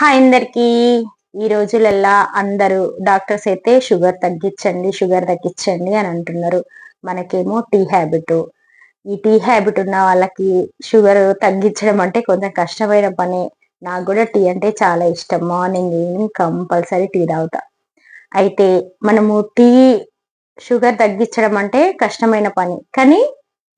Hi అందరికి. ఈ రోజులల్లా అందరూ డాక్టర్స్ అయితే షుగర్ తగ్గించండి షుగర్ తగ్గించండి అని అంటున్నారు. మనకేమో టీ హ్యాబిట్. ఈ టీ హ్యాబిట్ ఉన్న వాళ్ళకి షుగర్ తగ్గించడం అంటే కొంచెం కష్టమైన పని. నాకు కూడా టీ అంటే చాలా ఇష్టం. మార్నింగ్ ఈవినింగ్ కంపల్సరీ టీ తాగుతా. అయితే మనము టీ షుగర్ తగ్గించడం అంటే కష్టమైన పని. కానీ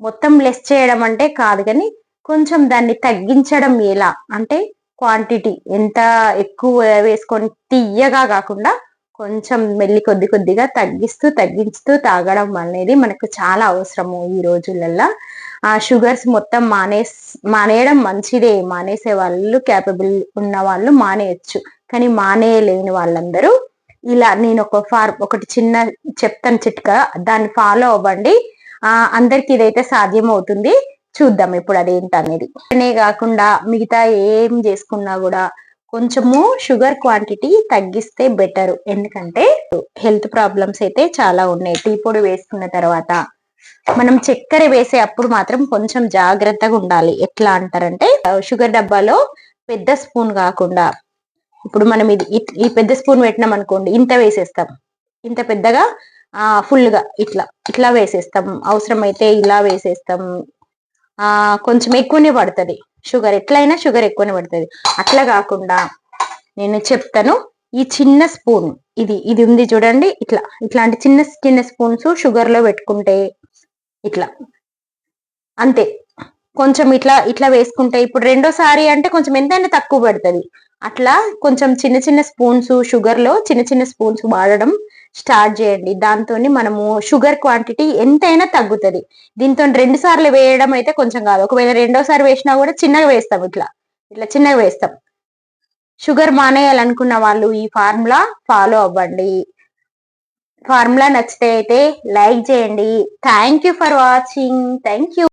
మొత్తం లెస్ చేయడం అంటే కాదు. కానీ కొంచెం దాన్ని తగ్గించడం ఎలా? అంటే క్వాంటిటీ ఎంత ఎక్కువ వేసుకొని తీయగా కాకుండా కొంచెం మెల్లి కొద్ది కొద్దిగా తగ్గిస్తూ తగ్గిస్తూ తాగడం అనేది మనకు చాలా అవసరము ఈ రోజులల్లో. ఆ షుగర్స్ మొత్తం మానే మానేయడం మంచిదే. మానేసే వాళ్ళు క్యాపబుల్ ఉన్న వాళ్ళు మానేయచ్చు. కానీ మానేయలేని వాళ్ళందరూ ఇలా నేను ఒక ఫార్ ఒకటి చిన్న చెప్తాను చిట్కా. దాన్ని ఫాలో అవ్వండి. ఆ అందరికి ఇదైతే సాధ్యం అవుతుంది చూద్దాం ఇప్పుడు అదేంటి అనేది అనే కాకుండా మిగతా ఏం చేసుకున్నా కూడా కొంచెము షుగర్ క్వాంటిటీ తగ్గిస్తే బెటర్. ఎందుకంటే హెల్త్ ప్రాబ్లమ్స్ అయితే చాలా ఉన్నాయి. టీ పొడి వేసుకున్న తర్వాత మనం చక్కెర వేసే అప్పుడు మాత్రం కొంచెం జాగ్రత్తగా ఉండాలి. ఎట్లా అంటారంటే షుగర్ డబ్బాలో పెద్ద స్పూన్ కాకుండా ఇప్పుడు మనం ఇది ఈ పెద్ద స్పూన్ పెట్టినాం అనుకోండి ఇంత వేసేస్తాం. ఇంత పెద్దగా ఆ ఇట్లా ఇట్లా వేసేస్తాం. అవసరమైతే ఇలా వేసేస్తాం. ఆ కొంచెం ఎక్కువనే పడుతుంది. షుగర్ ఎట్లయినా షుగర్ ఎక్కువనే పడుతుంది. అట్లా కాకుండా నేను చెప్తాను ఈ చిన్న స్పూన్ ఇది ఇది ఉంది చూడండి ఇట్లా ఇట్లాంటి చిన్న చిన్న స్పూన్స్ షుగర్లో పెట్టుకుంటే ఇట్లా. అంతే. కొంచెం ఇట్లా ఇట్లా వేసుకుంటే ఇప్పుడు రెండోసారి అంటే కొంచెం ఎంతైనా తక్కువ పడుతుంది. అట్లా కొంచెం చిన్న చిన్న స్పూన్స్ షుగర్లో చిన్న చిన్న స్పూన్స్ వాడడం స్టార్ట్ చేయండి. దాంతో మనము షుగర్ క్వాంటిటీ ఎంతైనా తగ్గుతుంది. దీంతో రెండు సార్లు వేయడం అయితే కొంచెం కాదు. ఒకవేళ రెండోసారి వేసినా కూడా చిన్నగా వేస్తాం ఇట్లా. ఇట్లా చిన్నగా వేస్తాం. షుగర్ మానేయాలనుకున్న వాళ్ళు ఈ ఫార్ములా ఫాలో అవ్వండి. ఫార్ములా నచ్చితే అయితే లైక్ చేయండి. Thank you for watching. Thank you.